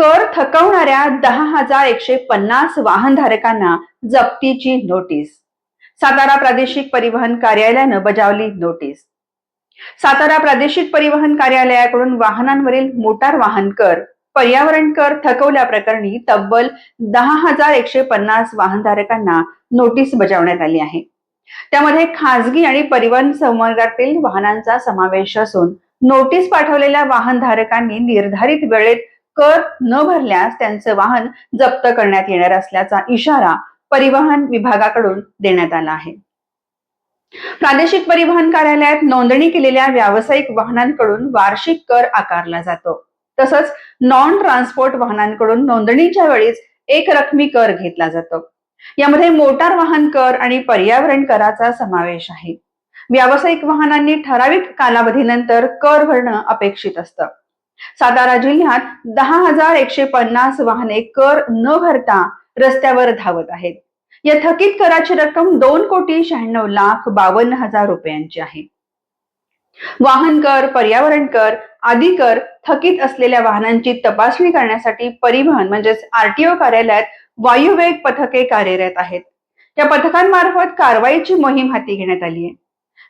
कर थकवणाऱ्या दहा हजार एकशे पन्नास वाहनधारकांना जप्तीची नोटीस. सातारा प्रादेशिक परिवहन कार्यालयानं बजावली नोटीस. सातारा प्रादेशिक परिवहन कार्यालयाकडून वाहनांवरील मोटार वाहन कर पर्यावरण कर थकवल्याप्रकरणी तब्बल दहा हजार एकशे पन्नास वाहनधारकांना नोटीस बजावण्यात आली आहे. त्यामध्ये खासगी आणि परिवहन संवर्गातील वाहनांचा समावेश असून नोटीस पाठवलेल्या वाहनधारकांनी निर्धारित वेळेत कर न भरल्यास त्यांचे वाहन जप्त करण्यात येणार असल्याचा इशारा परिवहन विभागाकडून देण्यात आला आहे. प्रादेशिक परिवहन कार्यालयात नोंदणी केलेल्या व्यावसायिक वाहनांकडून वार्षिक कर आकारला जातो. तसंच नॉन ट्रान्सपोर्ट वाहनांकडून नोंदणीच्या वेळीच एक रकमी कर घेतला जातो. यामध्ये मोटार वाहन कर आणि पर्यावरण कराचा समावेश आहे. व्यावसायिक वाहनांनी ठराविक कालावधीनंतर कर भरणं अपेक्षित असतं. सातारा जिल्ह्यात दहा हजार एकशे पन्नास वाहने कर न भरता रस्त्यावर धावत आहेत. या थकीत कराची रक्कम दोन कोटी शहाण्णव लाख बावन्न हजार रुपयांची आहे. वाहन कर पर्यावरण कर आदी कर थकीत असलेल्या वाहनांची तपासणी करण्यासाठी परिवहन म्हणजेच आरटीओ कार्यालयात वायुवेग पथके कार्यरत आहेत. त्या पथकांमार्फत कारवाईची मोहीम हाती घेण्यात आली आहे.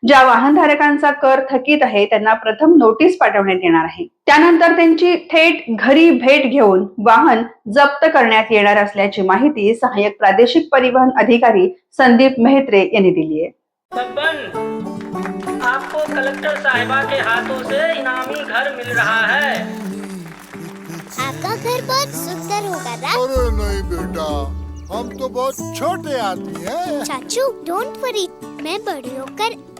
ज्या वाहनधारकांचा कर थकीत आहे त्यांना प्रथम नोटीस पाठवण्यात येणार आहे. त्यानंतर त्यांची थेट घरी भेट घेऊन वाहन जप्त करण्यात येणार असल्याची माहिती सहाय्यक प्रादेशिक परिवहन अधिकारी संदीप मेहत्रे यांनी दिली आहे. आपको कलेक्टर साहिबा के हाथों से इनामी घर मिल रहा है। आपका घर बहुत सुंदर होगा ना अरे नहीं बेटा हम तो बहुत छोटे आदमी हैं। चाचू डोंट वरी मैं बड़ी होकर